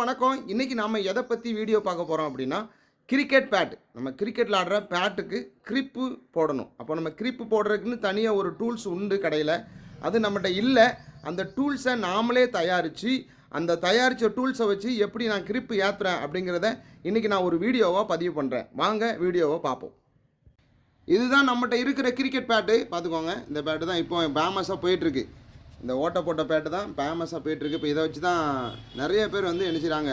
வணக்கம். இன்னைக்கு நாம் எதை பற்றி வீடியோ பார்க்க போகிறோம் அப்படின்னா கிரிக்கெட் பேட் நம்ம கிரிக்கெட்டில் ஆடுற பேட்டுக்கு கிரிப்பு போடணும். அப்போ நம்ம கிரிப்பு போடுறதுக்குன்னு தனியாக ஒரு டூல்ஸ் உண்டு கடையில். அது நம்மகிட்ட இல்லை. அந்த டூல்ஸை நாமளே தயாரித்து அந்த தயாரித்த டூல்ஸை வச்சு எப்படி நான் கிரிப்பு ஏற்றுறேன் அப்படிங்கிறத இன்றைக்கி நான் ஒரு வீடியோவாக பதிவு பண்ணுறேன் வாங்க வீடியோவை பார்ப்போம். இதுதான் நம்மகிட்ட இருக்கிற கிரிக்கெட் பேட்டு பார்த்துக்கோங்க. இந்த பேட்டு தான் இப்போ ஃபேமஸாக போயிட்டுருக்கு. இந்த ஓட்ட போட்ட பேட்டு தான் ஃபேமஸாக போயிட்டுருக்கு. இப்போ இதை வச்சு தான் நிறைய பேர் வந்து என்ன செய்கிறாங்க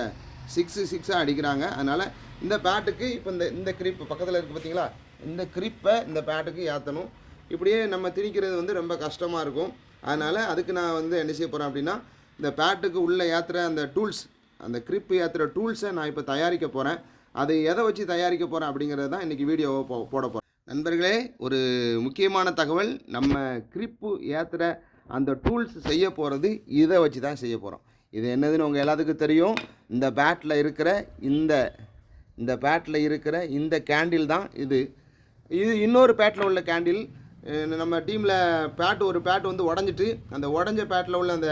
சிக்ஸு சிக்ஸாக அடிக்கிறாங்க. அதனால் இந்த பேட்டுக்கு இப்போ இந்த இந்த கிரிப் பக்கத்தில் இருக்குது பார்த்தீங்களா இந்த கிரிப்பை இந்த பேட்டுக்கு ஏற்றணும் இப்படியே நம்ம திணிக்கிறது வந்து ரொம்ப கஷ்டமாக இருக்கும். அதனால் அதுக்கு நான் வந்து என்ன செய்ய போகிறேன் அப்படின்னா இந்த பேட்டுக்கு உள்ளே ஏற்றுற அந்த டூல்ஸ் அந்த கிரிப்பு ஏற்றுற டூல்ஸை நான் இப்போ தயாரிக்க போகிறேன் அதை எதை வச்சு தயாரிக்க போகிறேன் அப்படிங்கிறது தான் இன்றைக்கி வீடியோவை போ போட போகிறேன் நண்பர்களே ஒரு முக்கியமான தகவல் நம்ம கிரிப்பு ஏற்றுற அந்த டூல்ஸ் செய்ய போகிறது இதை வச்சு தான் செய்ய போகிறோம் இது என்னதுன்னு உங்கள் எல்லாத்துக்கும் தெரியும். இந்த பேட்டில் இருக்கிற இந்த இந்த பேட்டில் இருக்கிற இந்த கேண்டில் தான் இது. இது இன்னொரு பேட்டில் உள்ள கேண்டில் நம்ம டீமில் பேட் ஒரு பேட் வந்து உடஞ்சிட்டு அந்த உடஞ்ச பேட்டில் உள்ள அந்த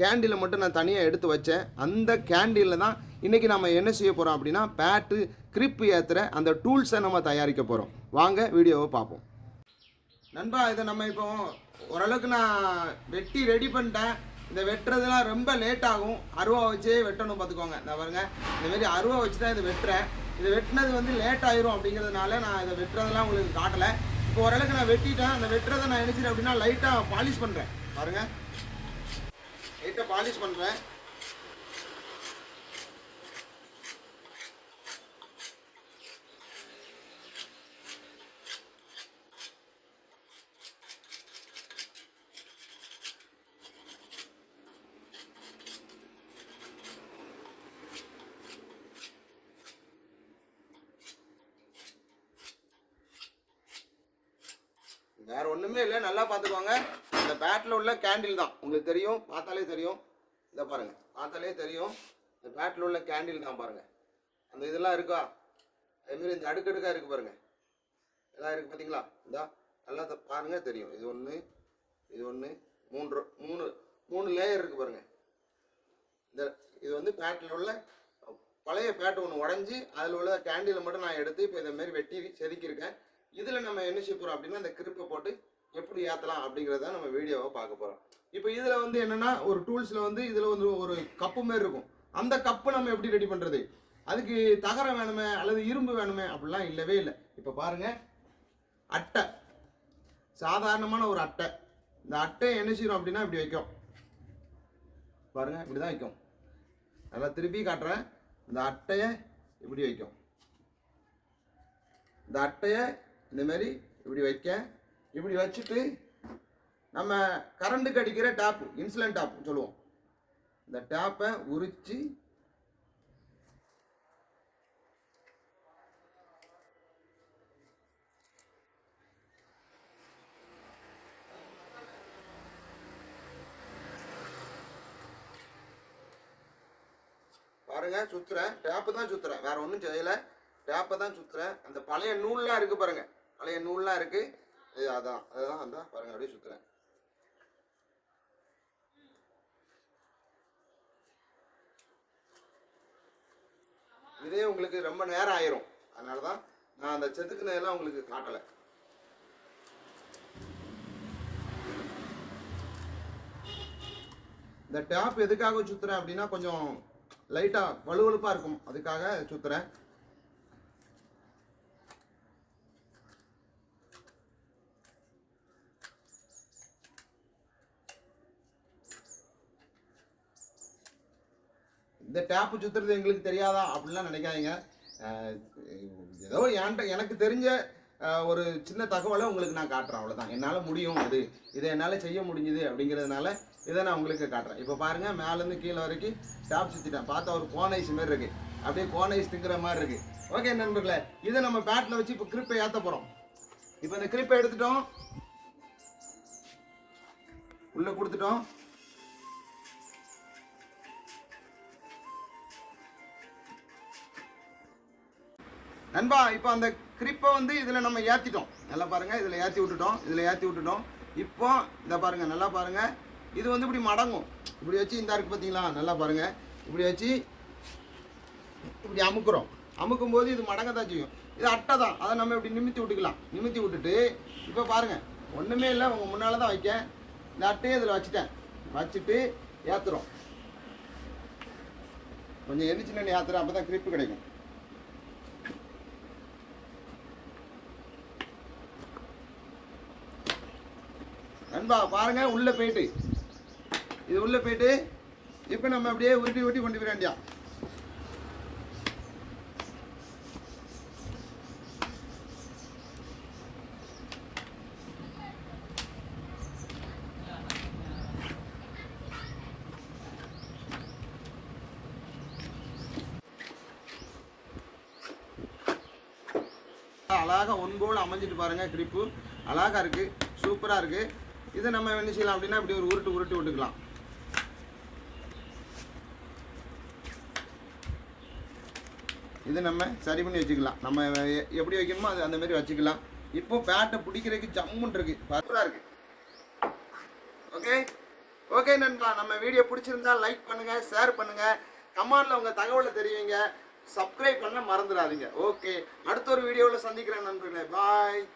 கேண்டிலை மட்டும் நான் தனியாக எடுத்து வச்சேன். அந்த கேண்டிலில் தான் இன்றைக்கி நம்ம என்ன செய்ய போகிறோம் அப்படின்னா பேட்டு கிரிப்பு ஏற்றுற அந்த டூல்ஸை நம்ம தயாரிக்க போகிறோம் வாங்க வீடியோவை பார்ப்போம். நண்பா இதை நம்ம இப்போ ஓரளவுக்கு நான் வெட்டி ரெடி பண்ணிட்டேன். இந்த வெட்டுறதுலாம் ரொம்ப லேட் ஆகும். அருவா வச்சே வெட்டணும் பார்த்துக்கோங்க. இந்த பாருங்க. இந்த மாதிரி அருவா வச்சு தான் இதை வெட்டுறேன். இது வெட்டினது வந்து லேட் ஆயிரும் அப்படிங்கிறதுனால நான் இதை வெட்டுறதெல்லாம் உங்களுக்கு காட்டலை. இப்போ ஓரளவுக்கு நான் வெட்டிட்டேன். அந்த வெட்டுறதை நான் நினைச்சிட்டேன் அப்படின்னா லைட்டாக பாலிஷ் பண்ணுறேன் பாருங்க. லைட்டாக பாலிஷ் பண்ணுறேன் வேற ஒண்ணுமே இல்லை நல்லா பார்த்துக்கோங்க இந்த பேட்டில் உள்ள கேண்டில் தான். உங்களுக்கு தெரியும் பார்த்தாலே தெரியும். இதை பாருங்க பார்த்தாலே தெரியும். இந்த பேட்டில் உள்ள கேண்டில் தான் பாருங்க. அந்த இதெல்லாம் இருக்கா? அதுமாரி இந்த அடுக்கடுக்காக இருக்கு பாருங்க. எல்லாம் இருக்கு பார்த்தீங்களா இந்தா நல்லா பாருங்க தெரியும். இது ஒன்று இது ஒன்று மூன்று மூணு மூணு லேயர் இருக்கு பாருங்க. இந்த இது வந்து பேட்டில் உள்ள பழைய பேட் ஒன்று உடஞ்சி அதில் உள்ள கேண்டிலை மட்டும் நான் எடுத்து இப்போ இதை மாதிரி வெட்டி செதுக்கியிருக்கேன். இதில் நம்ம என்ன செய்ய போகிறோம் அப்படின்னா அந்த கிரிப்பை போட்டு எப்படி ஏற்றலாம் அப்படிங்கிறத நம்ம வீடியோவை பார்க்க போகிறோம் இப்போ இதில் வந்து என்னென்னா ஒரு டூல்ஸில் வந்து இதில் வந்து ஒரு கப்பு மாரி இருக்கும். அந்த கப்பு நம்ம எப்படி ரெடி பண்ணுறது அதுக்கு தகரம் வேணுமே அல்லது இரும்பு வேணுமே அப்படிலாம் இல்லவே இல்லை. இப்போ பாருங்கள் அட்டை. சாதாரணமான ஒரு அட்டை. இந்த அட்டையை என்ன செய்யணும் அப்படின்னா இப்படி வைக்கும். பாருங்கள் இப்படி தான் வைக்கும். நல்லா திருப்பி காட்டுறேன். இந்த அட்டையை இப்படி வைக்கும். இந்த அட்டையை இந்த மாதிரி இப்படி வைக்க இப்படி வச்சுட்டு நம்ம கரண்ட்டுக்கு அடிக்கிற டேப்பு இன்சுலன் டேப் சொல்லுவோம். இந்த டேப்பை உரிச்சு பாருங்க சுத்துறேன் டேப்பு தான் சுத்துறேன் வேற ஒன்றும் செய்யல. டேப்பை தான் சுத்துறேன் அந்த பழைய நூல்லாம் இருக்கு பாருங்க. பழைய நூல்லாம் இருக்கு. இது அதான் அதுதான் அந்த பாருங்க அப்படியே சுத்துறேன். இதே உங்களுக்கு ரொம்ப நேரம் ஆயிரும். அதனால தான் நான் அந்த செதுக்குனதெல்லாம் உங்களுக்கு காட்டலை. இந்த டேப் எதுக்காக சுத்துறேன் அப்படின்னா கொஞ்சம் லைட்டாக வலுவலுப்பாக இருக்கும். அதுக்காக சுத்துறேன். இந்த டேப்பு சுற்றுறது எங்களுக்கு தெரியாதா அப்படிலாம் நினைக்காதீங்க. ஏதோ என்கிட்ட எனக்கு தெரிஞ்ச ஒரு சின்ன தகவலை உங்களுக்கு நான் காட்டுறேன். அவ்வளோதான் என்னால் முடியும் அது. இதை என்னால் செய்ய முடிஞ்சுது அப்படிங்கிறதுனால இதை நான் உங்களுக்கு காட்டுறேன். இப்போ பாருங்கள் மேலேருந்து கீழே வரைக்கும் டேப் சுற்றிட்டேன் பார்த்தா ஒரு கோனைஸ் ஐஸ் மாதிரி இருக்குது அப்படியே கோனைஸ் ஐஸ் திங்கிற மாதிரி இருக்குது ஓகே நண்பர்களே இதை நம்ம பேட்டில் வச்சு இப்போ கிரிப்பை ஏற்ற போகிறோம் இப்போ இந்த கிரிப்பை எடுத்துட்டோம். உள்ளே கொடுத்துட்டோம். நண்பா இப்போ அந்த கிரிப்பை வந்து இதில் நம்ம ஏற்றிட்டோம் நல்லா பாருங்கள் இதில் ஏற்றி விட்டுட்டோம் இதில் ஏற்றி விட்டுட்டோம். இப்போ இதை பாருங்கள் நல்லா பாருங்கள் இது வந்து இப்படி மடங்கும். இப்படி வச்சு இந்த இருக்கு பார்த்தீங்களா நல்லா பாருங்கள் இப்படி வச்சு இப்படி அமுக்குறோம். அமுக்கும் போது இது மடங்க தான் செய்யும். இது அட்டை தான் அதை நம்ம இப்படி நிமித்தி விட்டுக்கலாம். நிமித்தி விட்டுட்டு இப்போ பாருங்க. ஒன்றுமே இல்லை உங்கள் முன்னால் தான் வைக்க இந்த அட்டையை இதில் வச்சுட்டேன். வச்சுட்டு ஏற்றுறோம் கொஞ்சம் எரிச்சின்னு ஏற்றுறேன் அப்போ தான் கிரிப்பு கிடைக்கும். நண்பா பாருங்க உள்ள போயிட்டு இது உள்ள போயிட்டு இப்போ நம்ம அப்படியே உருட்டி உருட்டி கொண்டு போயிட வேண்டியா அழகாக ஒன்போடு அமைஞ்சிட்டு பாருங்க கிரிப்பு அழகா இருக்கு சூப்பரா இருக்கு. இதை நம்ம என்ன செய்யலாம் அப்படின்னா இப்படி ஒரு உருட்டு உருட்டு விட்டுக்கலாம். இது நம்ம சரி பண்ணி வச்சுக்கலாம். நம்ம எ- எப்படி வைக்கணுமோ அது அந்த மாதிரி வச்சுக்கலாம். இப்போ பேட்டை பிடிக்கிறதுக்கு ஜம்முன் இருக்கு. பர்ஃபெக்டாக இருக்கு. ஓகே ஓகே நண்பா நம்ம வீடியோ பிடிச்சிருந்தா லைக் பண்ணுங்க ஷேர் பண்ணுங்க. கமெண்ட்ல உங்க தகவலை தெரிவிங்க. சப்ஸ்கிரைப் பண்ண மறந்துடாதீங்க. ஓகே அடுத்த ஒரு வீடியோவில் சந்திக்கிறேன் நண்பர்களே. பாய்